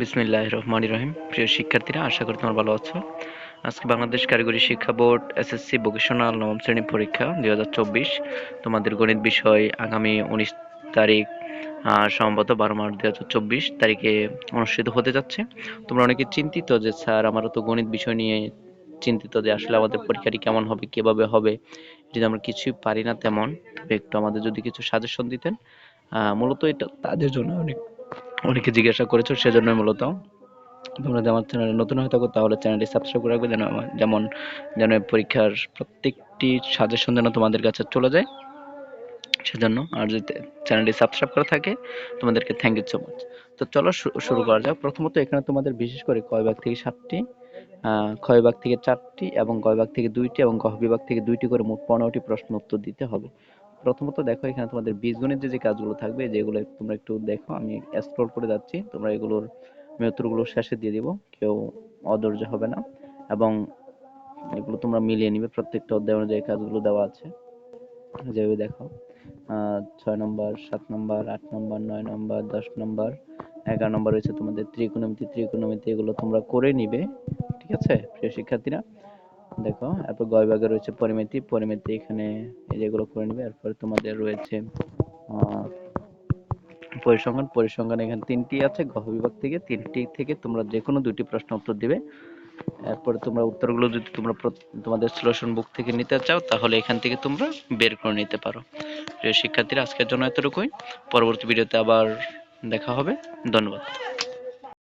বিসমিল্লাহ রহমান রহিম। প্রিয় শিক্ষার্থীরা, আশা করি তোমার ভালো আছো। আজকে বাংলাদেশ কারিগরি শিক্ষা বোর্ড এসএসসি ভোকেশনাল নবম শ্রেণি পরীক্ষা দুই হাজার চব্বিশ। তোমাদের গণিত বিষয় আগামী উনিশ তারিখ সম্ভবত বারো মার্চ দুই হাজার চব্বিশ তারিখে অনুষ্ঠিত হতে যাচ্ছে। তোমরা অনেকে চিন্তিত যে, স্যার, আমারও তো গণিত বিষয় নিয়ে চিন্তিত যে, আসলে আমাদের পরীক্ষাটি কেমন হবে, কীভাবে হবে, যদি আমরা কিছুই পারি না তেমন, তবে একটু আমাদের যদি কিছু সাজেশন দিতেন মূলত এটা তাদের জন্য অনেক অনেকে জিজ্ঞাসা করেছ সেজন্য মূলত। তোমরা যদি আমার চ্যানেলে নতুন হয়ে থাকো, তাহলে চ্যানেলটি সাবস্ক্রাইব করে রাখবে যেন যেমন যেন পরীক্ষার প্রত্যেকটি সাজেশন যেন তোমাদের কাছে চলে যায়। সেজন্য আর যদি চ্যানেলটি সাবস্ক্রাইব করা থাকে, তোমাদেরকে থ্যাংক ইউ সো মাচ তো চলো শুরু করা যাক। প্রথমত এখানে তোমাদের বিশেষ করে কয় ভাগ থেকে সাতটি ক্ষয় ভাগ থেকে চারটি এবং গয় ভাগ থেকে দুইটি এবং গহ বিভাগ থেকে দুইটি করে মোট পনেরোটি প্রশ্ন উত্তর দিতে হবে। প্রথমত দেখো এখানে তোমাদের বীজগণিতের যে যে কাজগুলো থাকবে, যেগুলো তোমরা একটু দেখো, আমি স্ক্রল করে যাচ্ছি, তোমরা এগুলোর, আমি উত্তরগুলো শেষে দিয়ে দিব, কেউ অধৈর্য হবে না, এবং এগুলো তোমরা মিলিয়ে নিবে, প্রত্যেকটা অধ্যায় অনুযায়ী কাজগুলো দেওয়া আছে। যেভাবে দেখো ছয় নম্বর, সাত নম্বর, আট নম্বর, নয় নম্বর, দশ নম্বর, এগারো নম্বর রয়েছে তোমাদের ত্রিকোণমিতি ত্রিকোণমিতি এগুলো তোমরা করে নিবে, ঠিক আছে, প্রিয় শিক্ষার্থীরা? দেখো, এরপর গয় ভাগে রয়েছে পরিমিতি। পরিমিতি এখানে যেগুলো করে নেবে। এরপর তোমাদের রয়েছে পরিসংখ্যান। পরিসংখ্যান এখানে তিনটি আছে। গহ বিভাগ থেকে তিনটি থেকে তোমরা যে কোনো দুটি প্রশ্ন উত্তর দিবে। এরপরে তোমরা উত্তরগুলো যদি তোমরা তোমাদের সলিউশন বুক থেকে নিতে চাও, তাহলে এখান থেকে তোমরা বের করে নিতে পারো। প্রিয় শিক্ষার্থীরা, আজকের জন্য এতটুকুই। পরবর্তী ভিডিওতে আবার দেখা হবে। ধন্যবাদ।